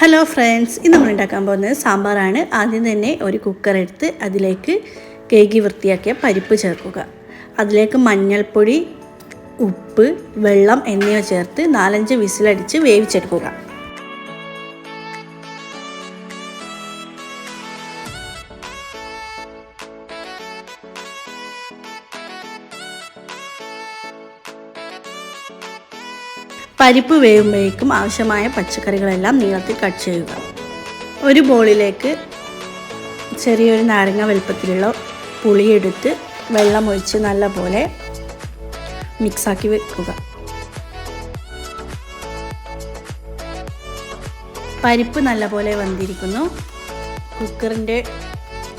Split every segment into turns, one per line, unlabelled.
Hello friends ഇന്ന് നമ്മൾ ഉണ്ടാക്കാൻ പോകുന്നത് സാമ്പാറാണ്. ആദ്യം തന്നെ ഒരു കുക്കർ എടുത്ത് അതിലേക്ക് കേകി വൃത്തിയാക്കിയ പരിപ്പ് ചേർക്കുക. അതിലേക്ക് മഞ്ഞൾപ്പൊടി ഉപ്പ് വെള്ളം എന്നിവ ചേർത്ത് നാലഞ്ച് വിസിലടിച്ച് വേവിച്ചെടുക്കുക. പരിപ്പ് വേവുമ്പോഴേക്കും ആവശ്യമായ പച്ചക്കറികളെല്ലാം നീളത്തിൽ കട്ട് ചെയ്യുക. ഒരു ബോളിലേക്ക് ചെറിയൊരു നാരങ്ങ വലുപ്പത്തിലുള്ള പുളിയെടുത്ത് വെള്ളം ഒഴിച്ച് നല്ലപോലെ മിക്സാക്കി വെക്കുക. പരിപ്പ് നല്ലപോലെ വന്നിരിക്കുന്നു. കുക്കറിന്റെ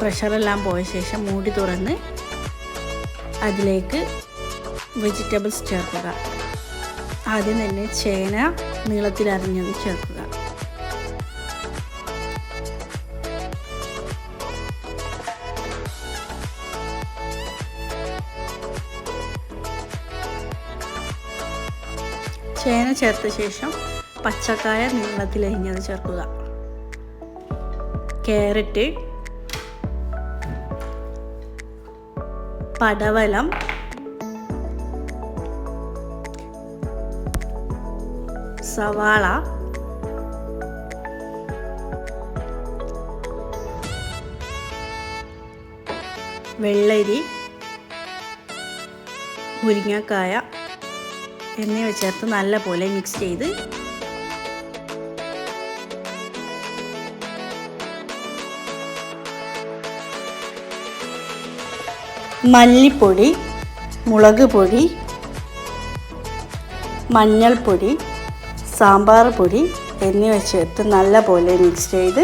പ്രഷറെല്ലാം പോയ ശേഷം മൂടി തുറന്ന് അതിലേക്ക് വെജിറ്റബിൾസ് ചേർക്കുക. ആദ്യം തന്നെ ചേന നീളത്തിൽ അരിഞ്ഞത് ചേർക്കുക. ചേന ചേർത്ത ശേഷം പച്ചക്കായ നീളത്തിൽ അരിഞ്ഞത് ചേർക്കുക. ക്യാരറ്റ് പടവലം സവാള. വെള്ളരി. മുരിങ്ങക്കായ. എന്നിവ ചേർത്ത് നല്ലപോലെ മിക്സ് ചെയ്ത് മല്ലിപ്പൊടി മുളക് പൊടി മഞ്ഞൾപ്പൊടി സാമ്പാർ പൊടി എന്നിവ ചേർത്ത് നല്ലപോലെ മിക്സ് ചെയ്ത്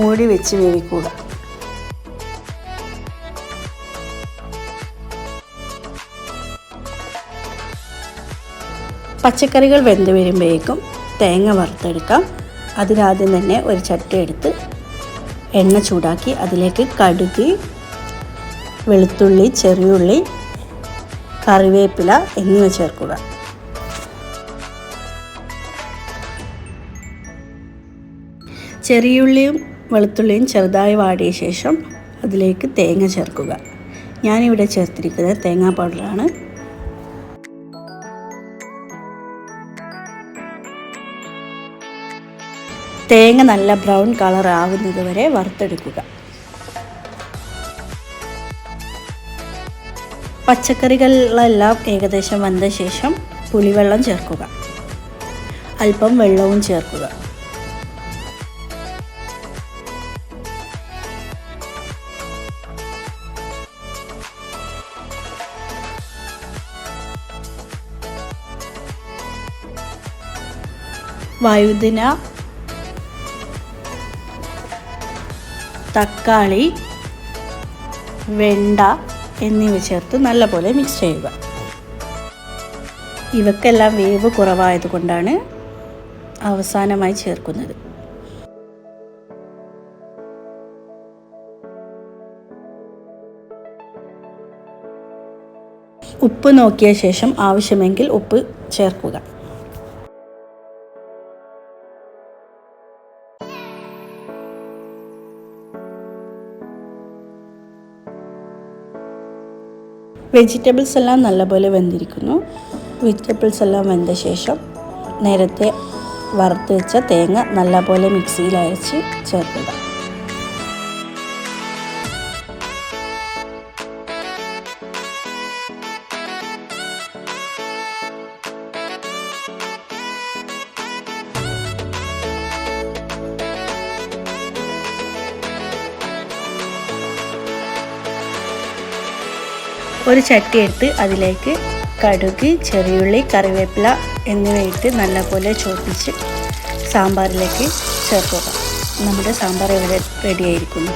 മൂടി വെച്ച് വേവിക്കുക. പച്ചക്കറികൾ വെന്ത് വരുമ്പോഴേക്കും തേങ്ങ വറുത്തെടുക്കാം. അതിനാദ്യം തന്നെ ഒരു ചട്ടി എടുത്ത് എണ്ണ ചൂടാക്കി അതിലേക്ക് കടുക് വെളുത്തുള്ളി ചെറിയുള്ളി കറിവേപ്പില എന്നിവ ചേർക്കുക. ചെറിയുള്ളിയും വെളുത്തുള്ളിയും ചെറുതായി വാടിയ ശേഷം അതിലേക്ക് തേങ്ങ ചേർക്കുക. ഞാനിവിടെ ചേർത്തിരിക്കുന്നത് തേങ്ങാ പൗഡറാണ്. തേങ്ങ നല്ല ബ്രൗൺ കളർ ആവുന്നത് വരെ വറുത്തെടുക്കുക. പച്ചക്കറികളെല്ലാം ഏകദേശം വന്ന ശേഷം പുളിവെള്ളം ചേർക്കുക. അല്പം വെള്ളവും ചേർക്കുക. വഴുതിന തക്കാളി വെണ്ട എന്നിവ ചേർത്ത് നല്ലപോലെ മിക്സ് ചെയ്യുക. ഇവക്കെല്ലാം വേവ് കുറവായതുകൊണ്ടാണ് അവസാനമായി ചേർക്കുന്നത്. ഉപ്പ് നോക്കിയ ശേഷം ആവശ്യമെങ്കിൽ ഉപ്പ് ചേർക്കുക. വെജിറ്റബിൾസ് എല്ലാം നല്ലപോലെ വെന്തിരിക്കുന്നു. വെജിറ്റബിൾസ് എല്ലാം വെന്ത ശേഷം നേരത്തെ വറുത്ത് വെച്ച തേങ്ങ നല്ലപോലെ മിക്സിയിൽ അരച്ച് ചേർക്കുക. ഒരു ചട്ടി എടുത്ത് അതിലേക്ക് കടുക് ചെറിയുള്ളി കറിവേപ്പില എന്നിവയിട്ട് നല്ലപോലെ ചോപ്പിച്ച് സാമ്പാറിലേക്ക് ചേർക്കുക. നമ്മുടെ സാമ്പാർ ഇവിടെ റെഡി ആയിരിക്കുന്നു.